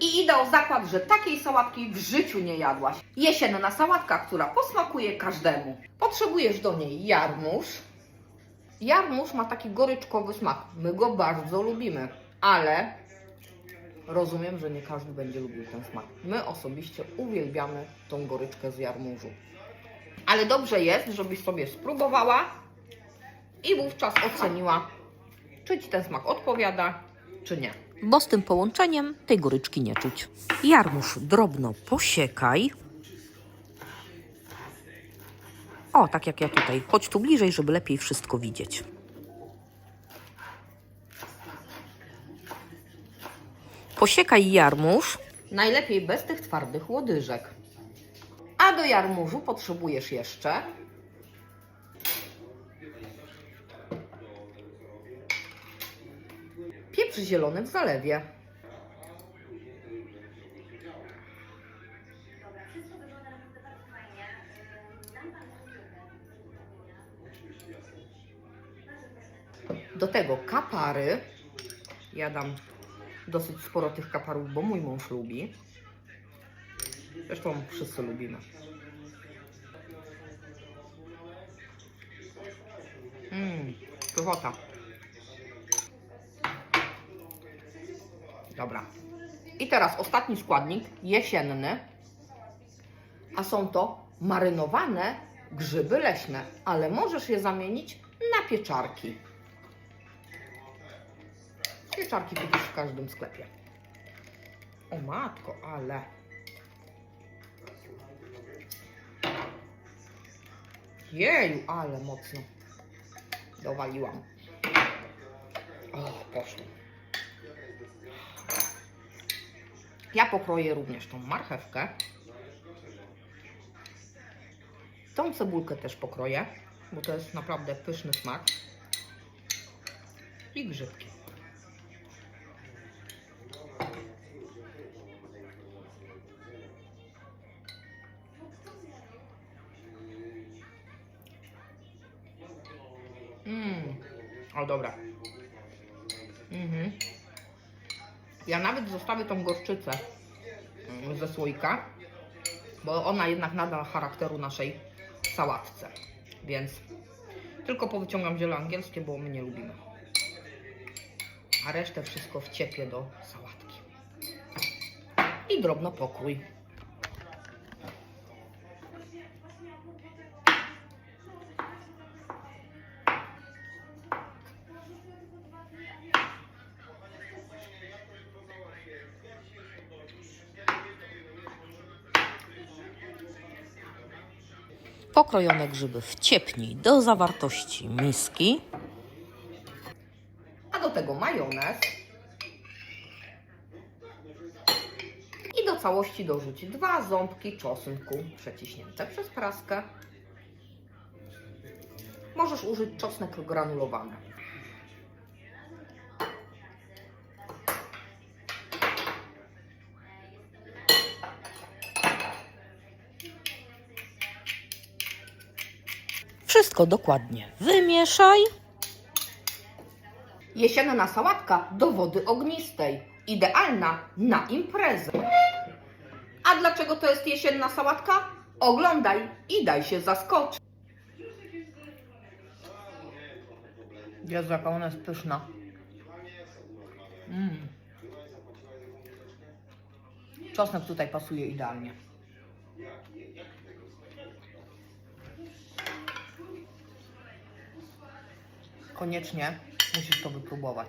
I idę o zakład, że takiej sałatki w życiu nie jadłaś. Jesienna sałatka, która posmakuje każdemu. Potrzebujesz do niej jarmuż. Jarmuż ma taki goryczkowy smak. My go bardzo lubimy, ale rozumiem, że nie każdy będzie lubił ten smak. My osobiście uwielbiamy tą goryczkę z jarmużu. Ale dobrze jest, żebyś sobie spróbowała i wówczas oceniła, czy Ci ten smak odpowiada, czy nie. Bo z tym połączeniem tej goryczki nie czuć. Jarmuż drobno posiekaj. O, tak jak ja tutaj. Chodź tu bliżej, żeby lepiej wszystko widzieć. Posiekaj jarmuż. Najlepiej bez tych twardych łodyżek. A do jarmużu potrzebujesz jeszcze pieprz zielony w zalewie. Do tego kapary. Ja dam dosyć sporo tych kaparów, bo mój mąż lubi. Zresztą wszyscy lubimy. Mmm, pychota. Dobra. I teraz ostatni składnik, jesienny. A są to marynowane grzyby leśne, ale możesz je zamienić na pieczarki. Pieczarki kupisz w każdym sklepie. O matko, ale... Jeju, ale mocno dowaliłam. O, poszło. Ja pokroję również tą marchewkę. Tą cebulkę też pokroję, bo to jest naprawdę pyszny smak. I grzybki. Mmm, o dobra. Mhm. Ja nawet zostawię tą gorczycę mm, ze słoika, bo ona jednak nada charakteru naszej sałatce. Więc tylko powyciągam ziele angielskie, bo my nie lubimy. A resztę wszystko wciepię do sałatki. I drobno pokrój. Pokrojone grzyby wciepnij do zawartości miski. a do tego majonez. I do całości dorzuć dwa ząbki czosnku przeciśnięte przez praskę. Możesz użyć czosnek granulowany. Wszystko dokładnie wymieszaj. Jesienna sałatka do wody ognistej. Idealna na imprezę. A dlaczego to jest jesienna sałatka? Oglądaj i daj się zaskoczyć. Jezu, jaka ona jest pyszna. Mm. Czosnek tutaj pasuje idealnie. Koniecznie musisz to wypróbować.